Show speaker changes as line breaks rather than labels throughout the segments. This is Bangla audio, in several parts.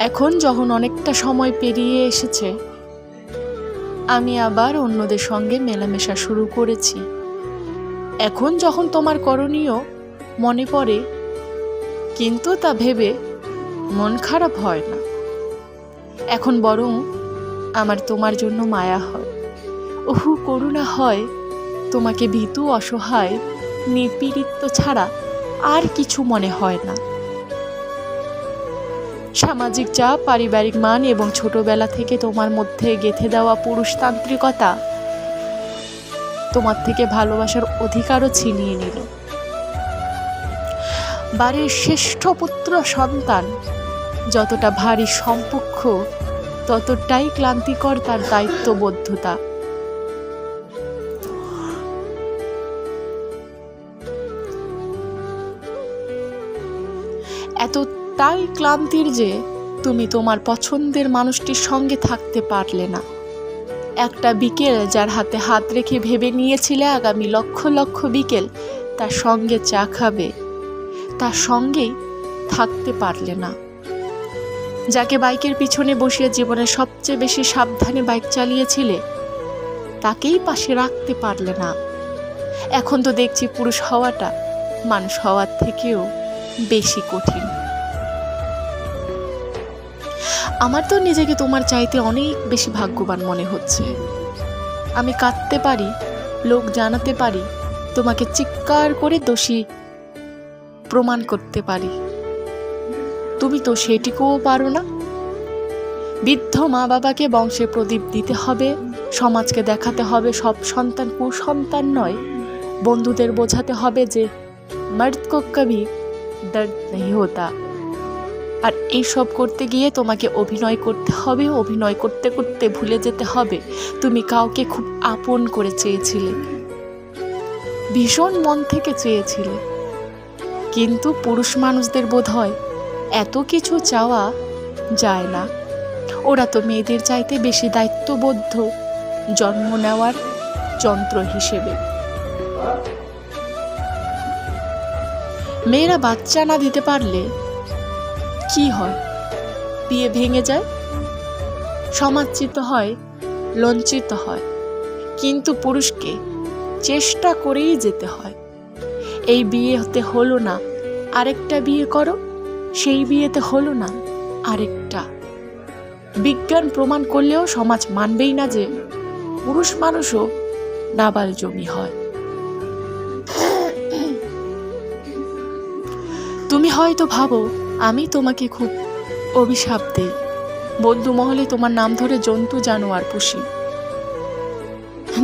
এখন যখন অনেকটা সময় পেরিয়ে এসেছে, আমি আবার অন্যদের সঙ্গে মেলামেশা শুরু করেছি। এখন যখন তোমার করণীয় মনে পড়ে, কিন্তু তা ভেবে মন খারাপ হয় না। এখন বরং আমার তোমার জন্য মায়া হয়। ওহু, করুণা হয়। তোমাকে ভীতু, অসহায়, নিপীড়িত ছাড়া আর কিছু মনে হয় না। সামাজিক চাপ, পারিবারিক মান এবং ছোটবেলা থেকে তোমার মধ্যে গেঁথে দেওয়া পুরুষতান্ত্রিকতা তোমার থেকে ভালোবাসার অধিকারও ছিনিয়ে নিল। বাড়ির শ্রেষ্ঠ পুত্র সন্তান, যতটা ভারী সম্পক্ষ ততটাই ক্লান্তিকর তার দায়িত্ববদ্ধতা। এতটাই ক্লান্তির যে তুমি তোমার পছন্দের মানুষটির সঙ্গে থাকতে পারলে না। একটা বিকেল যার হাতে হাত রেখে ভেবে নিয়েছিলে আগামী লক্ষ লক্ষ বিকেল তার সঙ্গে চা খাবে, তার সঙ্গেই থাকতে পারলে না। যাকে বাইকের পিছনে বসিয়ে জীবনে সবচেয়ে বেশি সাবধানে বাইক চালিয়েছিলে, তাকেই পাশে রাখতে পারলে না। এখন তো দেখছি পুরুষ হওয়াটা মানুষ হওয়ার থেকেও বেশি কঠিন। আমার তো নিজেকে তোমার চাইতে অনেক বেশি ভাগ্যবান মনে হচ্ছে। আমি কাঁদতে পারি, লোক জানাতে পারি, তোমাকে চিৎকার করে দোষী প্রমাণ করতে পারি। তুমি তো সেটিকেও পারো না। বৃদ্ধ মা বাবাকে বংশে প্রদীপ দিতে হবে, সমাজকে দেখাতে হবে, সব সন্তান কুসন্তান নয়। বন্ধুদের বোঝাতে হবে যে, মর্দ কো কভি দর্দ নেই হতা। আর এইসব করতে গিয়ে তোমাকে অভিনয় করতে হবে, অভিনয় করতে করতে ভুলে যেতে হবে। তুমি কাউকে খুব আপন করে চেয়েছিলে। ভীষণ মন থেকে চেয়েছিলে। কিন্তু পুরুষ মানুষদের বোধ হয় এত কিছু চাওয়া যায় না। ওরা তো মেয়েদের চাইতে বেশি দায়িত্ববদ্ধ, জন্ম নেওয়ার যন্ত্র হিসেবে। মেয়েরা বাচ্চা না দিতে পারলে কি হয়? বিয়ে ভেঙে যায়? সমাজচিত হয় লঞ্চিত হয়। কিন্তু পুরুষকে চেষ্টা করেই যেতে হয়। এই বিয়ে হতে হলো না আরেকটা বিয়ে করো, সেই বিয়েতে হলো না আরেকটা। বিজ্ঞান প্রমাণ করলেও সমাজ মানবেই না যে পুরুষ মানুষও নাবাল জমি হয়। তুমি হয়তো ভাবো আমি তোমাকে খুব অভিশাপ দেই। বন্ধু মহলে তোমার নাম ধরে জন্তু, জানোয়ার, পুষি।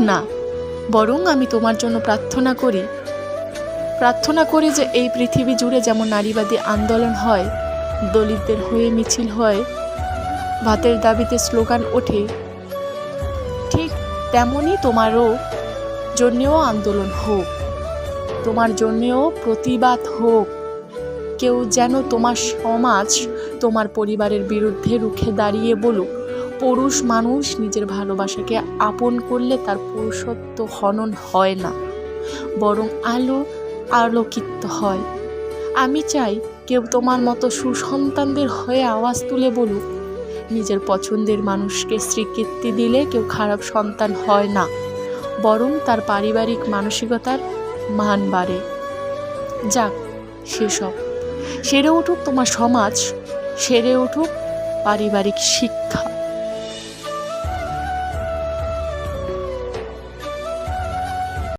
না, বরং আমি তোমার জন্য প্রার্থনা করি। প্রার্থনা করি যে এই পৃথিবী জুড়ে যেমন নারীবাদী আন্দোলন হয়, দলিতদের হয়ে মিছিল হয়, ভাতের দাবিতে স্লোগান ওঠে, ঠিক তেমনই তোমারও জন্যেও আন্দোলন হোক, তোমার জন্যেও প্রতিবাদ হোক। কেউ যেন তোমার সমাজ, তোমার পরিবারের বিরুদ্ধে রুখে দাঁড়িয়ে বলুক, পুরুষ মানুষ নিজের ভালোবাসাকে আপন করলে তার পুরুষত্ব হনন হয় না, বরং আলো আলোকিত হয়। আমি চাই কেউ তোমার মতো সুসন্তানদের হয়ে আওয়াজ তুলে বলুক, নিজের পছন্দের মানুষকে স্বীকৃতি দিলে কেউ খারাপ সন্তান হয় না, বরং তার পারিবারিক মানসিকতার মান বাড়ে। যাক, সেসব। সেরে উঠুক তোমার সমাজ সেরে উঠুক পারিবারিক শিক্ষা।